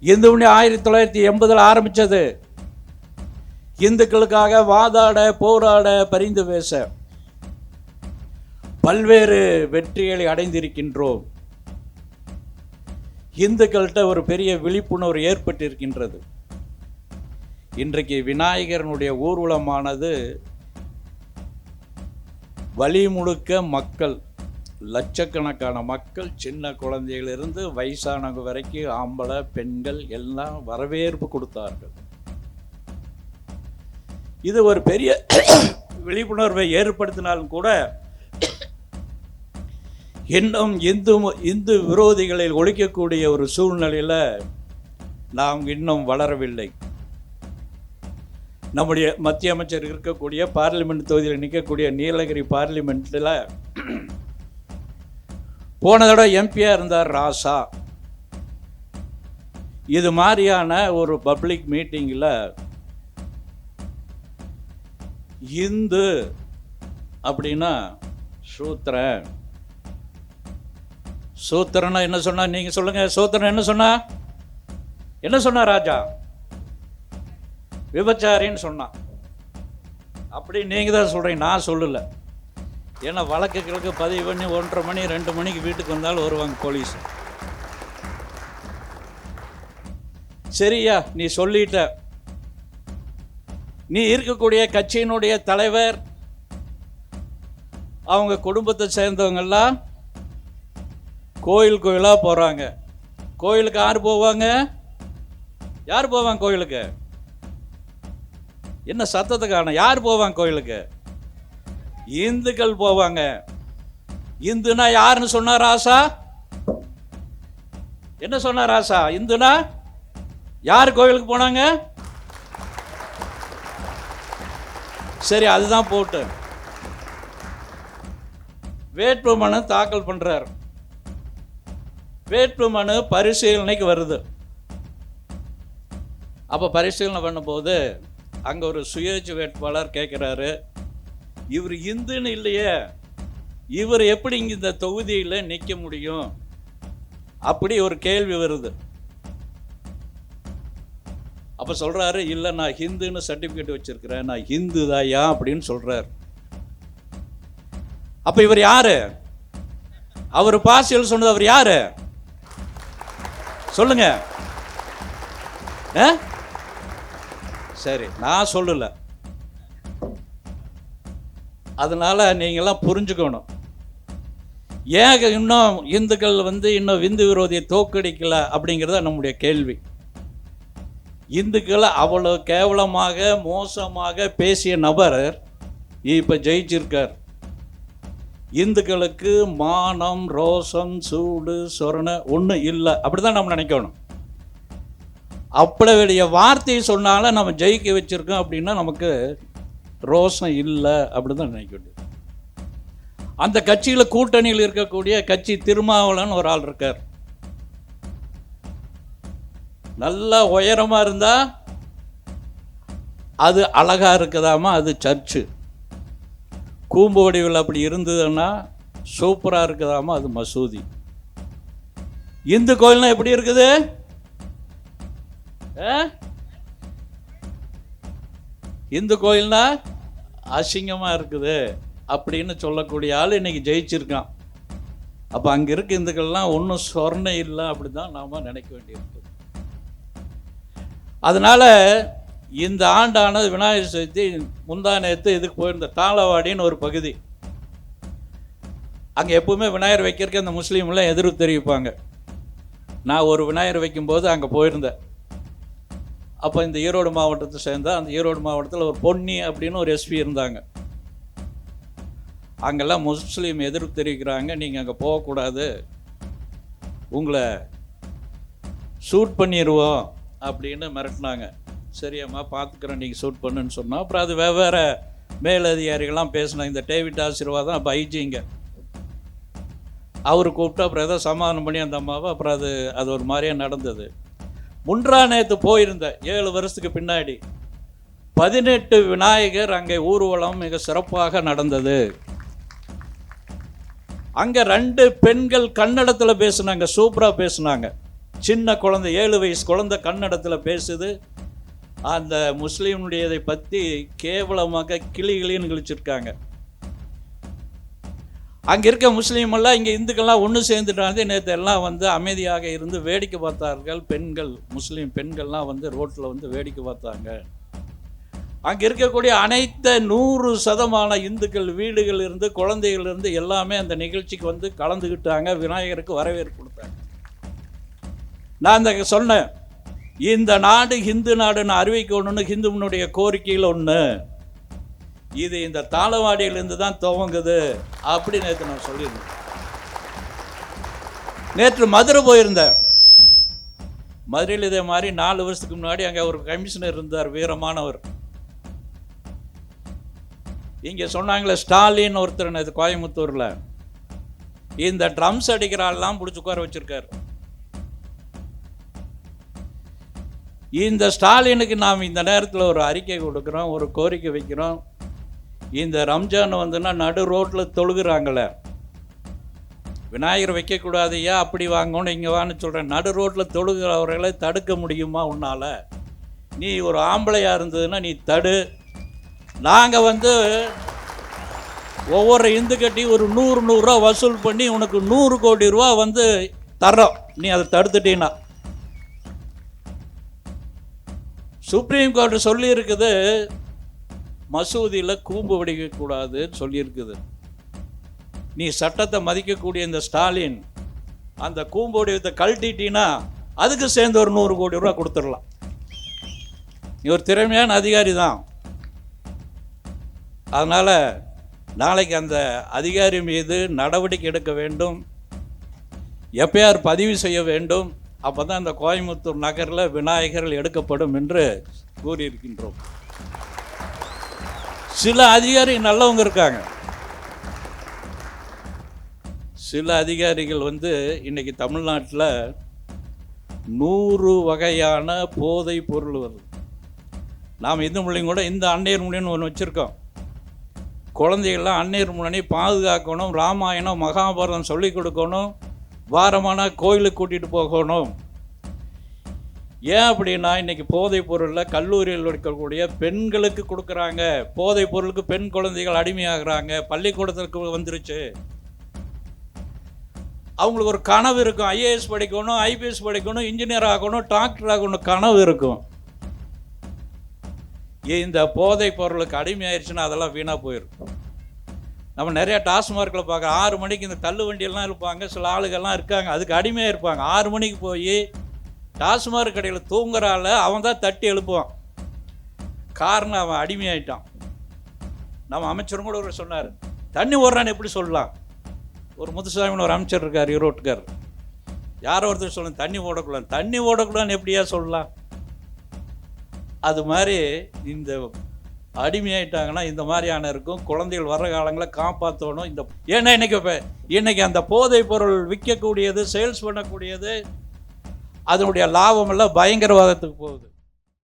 இந்து மணி ஆயிரத்தி தொள்ளாயிரத்தி எண்பதில் ஆரம்பித்தது இந்துக்களுக்காக வாதாட போராட பரிந்து பேச பல்வேறு வெற்றிகளை அடைந்திருக்கின்றோம். இந்துக்கள்கிட்ட ஒரு பெரிய விழிப்புணர்வு ஏற்பட்டிருக்கின்றது. இன்றைக்கு விநாயகரனுடைய ஊர்வலமானது வழி முழுக்க மக்கள் லட்சக்கணக்கான மக்கள் சின்ன குழந்தைகளிலிருந்து வயசானவங்க வரைக்கும் ஆம்பளை பெண்கள் எல்லாம் வரவேற்பு கொடுத்தார்கள். இது ஒரு பெரிய விழிப்புணர்வை ஏற்படுத்தினாலும் கூட இன்னும் இந்து இந்து விரோதிகளை ஒழிக்கக்கூடிய ஒரு சூழ்நிலையில் நாம் இன்னும் வளரவில்லை. நம்முடைய மத்திய அமைச்சர் இருக்கக்கூடிய பார்லிமெண்ட் தொகுதியில் நிற்கக்கூடிய நீலகிரி பார்லிமெண்ட்டில் போன தடவை எம்பியாக இருந்தார் ராசா. இது மாதிரியான ஒரு பப்ளிக் மீட்டிங்கில் இந்து அப்படின்னா சூத்திரன். சூத்திரனா என்ன சொன்னா? நீங்க சொல்லுங்க சூத்திரன் என்ன சொன்னா? என்ன சொன்னா ராஜா? விபச்சாரின்னு சொன்னான். அப்படி நீங்க தான் சொல்றீங்க நான் சொல்லலை. ஏன்னா வழக்குகளுக்கு பதிவு பண்ணி ஒன்றரை மணி ரெண்டு மணிக்கு வீட்டுக்கு வந்தாலும் வருவாங்க போலீஸ். சரியா நீ சொல்லிட்ட. நீ இருக்கக்கூடிய கட்சியினுடைய தலைவர் அவங்க குடும்பத்தை சேர்ந்தவங்கெல்லாம் கோயில் கோயிலாக போகிறாங்க கோயிலுக்கு யார் போவாங்க? யார் போவாங்க கோயிலுக்கு? என்ன சத்தத்தை காணும் யார் போவாங்க கோயிலுக்கு? இந்துக்கள் போவாங்க. இந்துனா யாருன்னு சொன்னார் ஆசா என்ன சொன்னார் ஆசா இந்துனா யார் கோவிலுக்கு போனாங்க? சரி அதுதான் போட்டு. வேட்புமனு தாக்கல் பண்றார். வேட்புமனு பரிசீலனைக்கு வருது. அப்போ பரிசீலனை பண்ணும்போது அங்கே ஒரு சுயேட்சை வேட்பாளர் கேட்குறாரு இவர் இந்துன்னு இல்லையே. இவர் எப்படி இங்கே இந்த தொகுதியில் நிற்க முடியும்? அப்படி ஒரு கேள்வி வருது. அப்போ சொல்கிறாரு இல்லை நான் ஹிந்துன்னு சர்டிஃபிகேட் வச்சுருக்கிறேன். நான் ஹிந்து தாயா அப்படின்னு சொல்கிறார் அப்போ இவர் யாரு? அவர் பாசியல் சொன்னது அவர் யாரு? சொல்லுங்க. ஆ? சரி நான் சொல்லலை. அதனால் நீங்கள்லாம் புரிஞ்சுக்கணும். ஏன் இன்னும் இந்துக்கள் வந்து இன்னும் விந்து விரோதியை தோக்கடிக்கலை அப்படிங்கிறத நம்முடைய கேள்வி. இந்துக்களை அவ்வளோ கேவலமாக மோசமாக பேசிய நபர் இப்போ ஜெயிச்சிருக்கார். இந்துக்களுக்கு மானம் ரோசம் சூடு சொரணை ஒன்றும் இல்லை. அப்படி தான் நம்ம நினைக்கணும். அப்படி வார்த்தையை சொன்னாலும் நம்ம ஜெயிக்க வச்சுருக்கோம் அப்படின்னா நமக்கு ரோஷம் இல்லை அப்படின்னு தான் நினைக்க வேண்டியது. அந்த கட்சியில் கூட்டணியில் இருக்கக்கூடிய கட்சி திருமாவளன் ஒரு ஆள் இருக்கார். நல்லா உயரமாக இருந்தால் அது அழகா இருக்குதாமா? அது சர்ச்சு. கூம்பு வடிவில் அப்படி இருந்ததுன்னா சூப்பராக இருக்குதாமா? அது மசூதி. இந்து கோயில்னா எப்படி இருக்குது? இந்து கோயில்னா அசிங்கமாக இருக்குது அப்படின்னு சொல்லக்கூடிய ஆள் இன்றைக்கி ஜெயிச்சிருக்கான். அப்போ அங்கே இருக்க இந்துக்கள்லாம் ஒன்றும் சொர்ணை இல்லை அப்படி தான் நாம் நினைக்க வேண்டியிருக்கு அதனால இந்த ஆண்டானது விநாயகர் சதுர்த்தி முந்தா இதுக்கு போயிருந்த தாளவாடின்னு ஒரு பகுதி. அங்கே எப்பவுமே விநாயகர் வைக்கிறதுக்கு அந்த முஸ்லீம்லாம் எதிர்ப்பு தெரிவிப்பாங்க. நான் ஒரு விநாயகர் வைக்கும்போது அங்கே போயிருந்தேன். அப்போ இந்த ஈரோடு மாவட்டத்தை சேர்ந்த அந்த ஈரோடு மாவட்டத்தில் ஒரு பொன்னி அப்படின்னு ஒரு எஸ்பி இருந்தாங்க. அங்கெல்லாம் முஸ்லீம் எதிர்ப்பு தெரிவிக்கிறாங்க நீங்கள் அங்கே போகக்கூடாது. உங்களை ஷூட் பண்ணிடுவோம் அப்படின்னு மிரட்டினாங்க. சரியாம்மா பார்த்துக்குறேன் நீங்கள் ஷூட் பண்ணுன்னு சொன்னோம் அப்புறம் அது வெவ்வேறு மேலதிகாரிகள்லாம் பேசினாங்க இந்த டேவிட் ஆசீர்வாதம் அப்போ ஐஜிங்க அவர் கூப்பிட்டு அப்புறம் ஏதோ சமாதானம் பண்ணி அந்த அம்மாவை அப்புறம் அது அது ஒரு மாதிரியே நடந்தது. முன்றா நேற்று போயிருந்தேன் ஏழு வருஷத்துக்கு பின்னாடி பதினெட்டு விநாயகர் அங்கே ஊர்வலம் மிக சிறப்பாக நடந்தது. அங்கே ரெண்டு பெண்கள் கன்னடத்தில் பேசுனாங்க சூப்பராக பேசுனாங்க. சின்ன குழந்தை ஏழு வயசு குழந்தை கன்னடத்தில் பேசுது. அந்த முஸ்லீமுடையதை பற்றி கேவலமாக கிளி கிளின்னு கிழிச்சிருக்காங்க. அங்கே இருக்க முஸ்லீம் எல்லாம் இங்கே இந்துக்கள்லாம் ஒன்று சேர்ந்துட்டாங்க. நேற்று எல்லாம் வந்து அமைதியாக இருந்து வேடிக்கை பார்த்தார்கள். பெண்கள் முஸ்லீம் பெண்கள்லாம் வந்து ரோட்டில் வந்து வேடிக்கை பார்த்தாங்க. அங்கே இருக்கக்கூடிய அனைத்து நூறு சதமான இந்துக்கள் வீடுகள் இருந்து குழந்தைகள் இருந்து எல்லாமே அந்த நிகழ்ச்சிக்கு வந்து கலந்துக்கிட்டாங்க விநாயகருக்கு வரவேற்பு கொடுத்தாங்க. நான் அந்த சொன்னேன் இந்த நாடு ஹிந்து நாடுன்னு அறிவிக்கணும்னு ஹிந்துவனுடைய கோரிக்கையில் ஒன்று இது இந்த தாளவாடியிலேருந்து தான் துவங்குது அப்படி நேற்று நான் சொல்லியிருந்தேன். நேற்று மதுரை போயிருந்தேன். மதுரையில் இதே மாதிரி நாலு வருஷத்துக்கு முன்னாடி அங்கே ஒரு கமிஷனர் இருந்தார் வீரமானவர். இங்கே சொன்னாங்களே ஸ்டாலின் ஒருத்தர் நேற்று கோயம்புத்தூரில். இந்த ட்ரம்ஸ் அடிக்கிற ஆள்லாம் பிடிச்சி உட்கார வச்சிருக்காரு. இந்த ஸ்டாலினுக்கு நாம் இந்த நேரத்தில் ஒரு அறிக்கை கொடுக்குறோம் ஒரு கோரிக்கை வைக்கிறோம். இந்த ரம்ஜான் வந்துன்னா நடு ரோட்டில் தொழுகிறாங்களே. விநாயகர் வைக்கக்கூடாது ஏன் அப்படி வாங்கணும்? இங்கே வான்னு சொல்கிறேன் நடு ரோட்டில் தொழுகிறவர்களை தடுக்க முடியுமா உன்னால்? நீ ஒரு ஆம்பளையாக இருந்ததுன்னா நீ தடு. நாங்கள் வந்து ஒவ்வொரு இந்து கட்டி ஒரு நூறு நூறுரூவா வசூல் பண்ணி உனக்கு நூறு கோடி ரூபா வந்து தர்றோம். நீ அதை தடுத்துட்டீங்கன்னா சுப்ரீம் கோர்ட்டு சொல்லியிருக்குது மசூதியில் கூம்பு வெடிக்கக்கூடாதுன்னு சொல்லியிருக்குது. நீ சட்டத்தை மதிக்கக்கூடிய இந்த ஸ்டாலின் அந்த கூம்பு வடிவத்தை கழட்டிட்டீன்னா அதுக்கு சேர்ந்து ஒரு நூறு கோடி ரூபா கொடுத்துடலாம். நீ ஒரு திறமையான அதிகாரி தான். அதனால் நாளைக்கு அந்த அதிகாரி மீது நடவடிக்கை எடுக்க வேண்டும். எப்பயார் பதிவு செய்ய வேண்டும். அப்போ தான் இந்த கோயம்புத்தூர் நகரில் விநாயகர்கள் எடுக்கப்படும் என்று கூறியிருக்கின்றோம். சில அதிகாரி நல்லவங்க இருக்காங்க. சில அதிகாரிகள் வந்து இன்னைக்கு தமிழ்நாட்டில் நூறு வகையான போதை பொருள் வருது. நாம் இந்து மொழியும் கூட இந்த அன்னையர் மொழின்னு ஒன்று வச்சுருக்கோம். குழந்தைகள்லாம் அன்னையர் மொழியை பாதுகாக்கணும் ராமாயணம் மகாபாரதம் சொல்லிக் கொடுக்கணும் வாரமான கோயிலுக்கு கூட்டிகிட்டு போகணும். ஏன் அப்படின்னா இன்னைக்கு போதைப் பொருளில் கல்லூரியில் இருக்கக்கூடிய பெண்களுக்கு கொடுக்குறாங்க. போதைப் பொருளுக்கு பெண் குழந்தைகள் அடிமையாகிறாங்க. பள்ளிக்கூடத்திற்கு வந்துருச்சு. அவங்களுக்கு ஒரு கனவு இருக்கும். ஐஏஎஸ் படிக்கணும் ஐபிஎஸ் படிக்கணும் இன்ஜினியர் ஆகணும் டாக்டர் ஆகணும் கனவு இருக்கும். இந்த போதைப் பொருளுக்கு அடிமையாயிருச்சுன்னா அதெல்லாம் வீணாக போயிருக்கும் நம்ம நிறைய டாஸ்மார்க்கில் பார்க்குறோம் ஆறு மணிக்கு இந்த தள்ளு வண்டியெல்லாம் இருப்பாங்க சில ஆளுகள்லாம் இருக்காங்க. அதுக்கு அடிமையாக இருப்பாங்க. ஆறு மணிக்கு போய் டாஸ்மார்க் கடையில் தூங்குறால அவன் தான் தட்டி எழுப்புவான். காரணம் அவன் அடிமையாயிட்டான். நம்ம அமைச்சரும் கூட ஒரு சொன்னார் தண்ணி ஓடுறான்னு எப்படி சொல்லலாம்? ஒரு முத்துசாமின்னு ஒரு அமைச்சர் இருக்கார் ஈரோட்டுக்கார் யாரோ ஒருத்தர் சொல்லணும் தண்ணி ஓடக்கூடாது. தண்ணி ஓடக்கூடாதுன்னு எப்படியா சொல்லலாம்? அது மாதிரி இந்த அடிமையாயிட்டாங்கன்னா இந்த மாதிரியான இருக்கும். குழந்தைகள் வர்ற காலங்களில் காப்பாற்றணும் இந்த ஏன்னா இன்னைக்கு இப்போ இன்றைக்கி அந்த போதைப் பொருள் விற்கக்கூடியது சேல்ஸ் பண்ணக்கூடியது அதனுடைய லாபம் எல்லாம் பயங்கரவாதத்துக்கு போகுது.